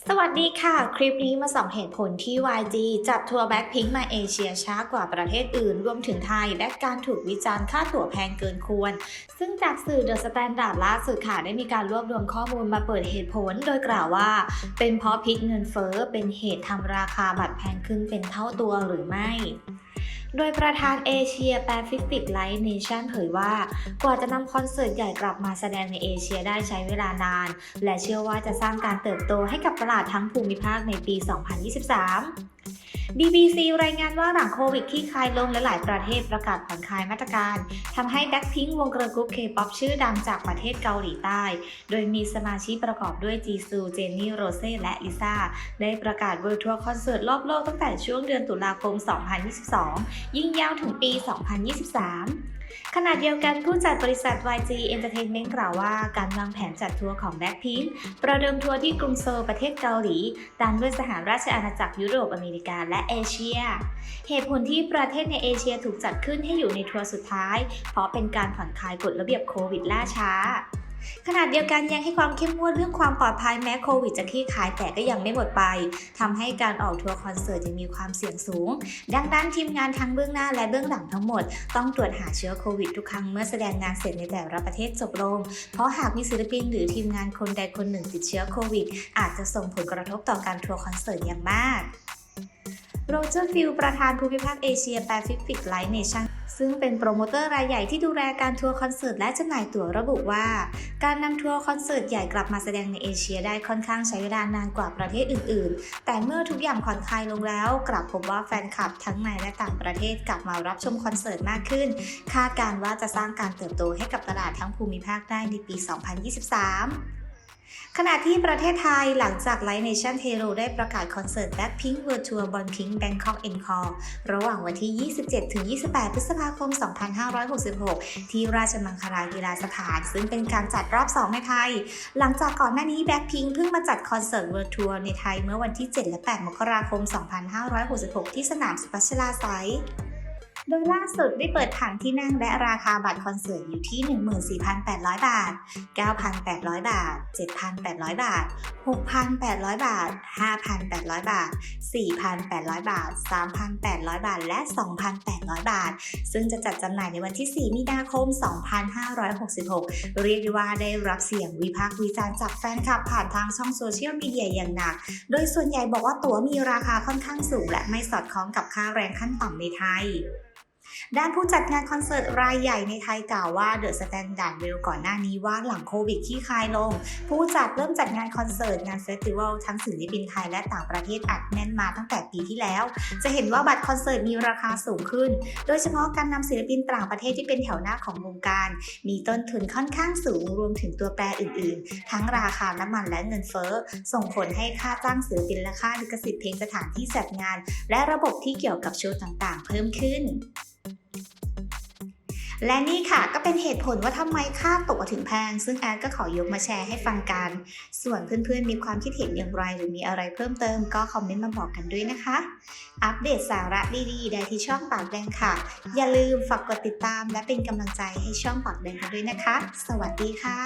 สวัสดีค่ะ คลิปนี้มาส่องเหตุผลที่ YG จัดทัวร์แบ็คพิงมาเอเชียช้ากว่าประเทศอื่น รวมถึงไทย และการถูกวิจารณ์ค่าตั๋วแพงเกินควร ซึ่งจากสื่อ The Standard ล่าสุดค่ะ ได้มีการรวบรวมข้อมูลมาเปิดเหตุผล โดยกล่าวว่า เป็นเพราะพิกเงินเฟ้อเป็นเหตุทำราคาบัตรแพงขึ้นเป็นเท่าตัวหรือไม่ โดยประธานเอเชียแปซิฟิกไลท์เนชั่นเผยว่า กว่าจะนำคอนเสิร์ตใหญ่กลับมาแสดงในเอเชียได้ใช้เวลานาน และเชื่อว่าจะสร้างการเติบโตให้กับตลาดทั้งภูมิภาคในปี 2023 BBC รายงานว่าหลังโควิดที่คลายลงและหลายประเทศประกาศผ่อนคลายมาตรการทำให้แบ็คพิงวงเกิร์ลกรุ๊ปเคป๊อปชื่อดังจากประเทศเกาหลีใต้ โดยมีสมาชิกประกอบด้วยจีซู เจนนี่ โรเซ่ และลิซ่า ได้ประกาศเวิร์ทัวร์คอนเสิร์ตรอบโลกตั้งแต่ช่วงเดือนตุลาคม 2022 ยิ่งยาวถึงปี 2023 ขณะเดียวกันผู้จัดบริษัท YG Entertainment กล่าวว่าการวางแผนจัดทัวร์ของ Blackpink ประเดิมทัวร์ที่กรุงโซลประเทศเกาหลี ตามด้วยสหราชอาณาจักรยุโรปอเมริกาและเอเชีย เหตุผลที่ประเทศในเอเชียถูกจัดขึ้นให้อยู่ในทัวร์สุดท้าย เพราะเป็นการผ่อนคลายกฎระเบียบโควิดล่าช้า ขณะเดียวกันยังให้ความเข้มงวดเรื่องความปลอดภัยแม้โควิดจะคลี่คลายแต่ก็ยังไม่หมดไปทำให้การออกทัวร์คอนเสิร์ตยังมีความเสี่ยงสูง ดังนั้นทีมงานทั้งเบื้องหน้าและเบื้องหลังทั้งหมด ต้องตรวจหาเชื้อโควิดทุกครั้งเมื่อแสดงงานเสร็จในแต่ละประเทศจบลง เพราะหากมีศิลปินหรือทีมงานคนใดคนหนึ่งติดเชื้อโควิด อาจจะส่งผลกระทบต่อการทัวร์คอนเสิร์ตอย่างมากโรเจอร์ฟิลประธานภูมิภาคเอเชียแปซิฟิกไลท์เนชั่น ซึ่งเป็นโปรโมเตอร์รายใหญ่ที่ดูแลการทัวร์คอนเสิร์ตและจำหน่ายตั๋วระบุว่า การนำทัวร์คอนเสิร์ตใหญ่กลับมาแสดงในเอเชียได้ค่อนข้างใช้เวลานานกว่าประเทศอื่น ๆ แต่เมื่อทุกอย่างผ่อนคลายลงแล้ว กลับพบว่าแฟนคลับทั้งในและต่างประเทศกลับมารับชมคอนเสิร์ตมากขึ้น คาดการณ์ว่าจะสร้างการเติบโตให้กับตลาดทั้งภูมิภาคได้ในปี 2023 ขณะที่ประเทศไทยหลังจาก Light Nation t e r o ได้ประกาศคอนเสิร์ต Blackpink World Tour b o n Pink Bangkok Encore ระหว่างวันที่ 27-28 พฤษภาคม 2566 ที่ราชมังคลากีฬาสถาน ซึ่งเป็นการจัดรอบ 2 ในไทย หลังจากก่อนหน้านี้ Blackpink เพิ่งมาจัดคอนเสิร์ต World Tour ในไทยเมื่อวันที่ 7 และ 8 มกราคม 2566 ที่สนามสุพัชลาไซย โดยล่าสุดได้เปิดผังที่นั่งและราคาบัตรคอนเสิร์ตอยู่ที่ 14,800 บาท 9,800 บาท 7,800 บาท 6,800 บาท 5,800 บาท 4,800 บาท 3,800 บาท และ 2,800 บาท ซึ่งจะจัดจำหน่ายในวันที่ 4 มีนาคม 2566 เรียกได้ว่าได้รับเสียงวิพากษ์วิจารณ์จากแฟนคลับผ่านทางช่องโซเชียลมีเดียอย่างหนัก โดยส่วนใหญ่บอกว่าตั๋วมีราคาค่อนข้างสูง และไม่สอดคล้องกับค่าแรงขั้นต่ำในไทย ด้านผู้จัดงานคอนเสิร์ตรายใหญ่ในไทยกล่าวว่าเดอะสแตนดาร์ดเวลก่อนหน้านี้ว่าหลังโควิดที่คลายลง ผู้จัดเริ่มจัดงานคอนเสิร์ตงานเฟสติวัลทั้งศิลปินไทยและต่างประเทศอัดแน่นมาตั้งแต่ปีที่แล้ว จะเห็นว่าบัตรคอนเสิร์ตมีราคาสูงขึ้น โดยเฉพาะการนำศิลปินต่างประเทศที่เป็นแถวหน้าของวงการ มีต้นทุนค่อนข้างสูงรวมถึงตัวแปรอื่น ๆ ทั้งราคาน้ำมันและเงินเฟ้อ ส่งผลให้ค่าจ้างศิลปินและค่าลิขสิทธิ์เพลงสถานที่จัดงาน และระบบที่เกี่ยวกับโชว์ต่าง ๆ เพิ่มขึ้นและนี่ค่ะก็เป็นเหตุผลว่าทำไมค่าตั๋วถึงแพง ซึ่งแอดก็ขอยกมาแชร์ให้ฟังกัน ส่วนเพื่อนๆ มีความคิดเห็นอย่างไรหรือมีอะไรเพิ่มเติมก็คอมเมนต์มาบอกกันด้วยนะคะ อัปเดตสาระดีๆ ได้ที่ช่องปากแดงค่ะ อย่าลืมฝากกดติดตามและเป็นกำลังใจให้ช่องปากแดงกันด้วยนะคะ สวัสดีค่ะ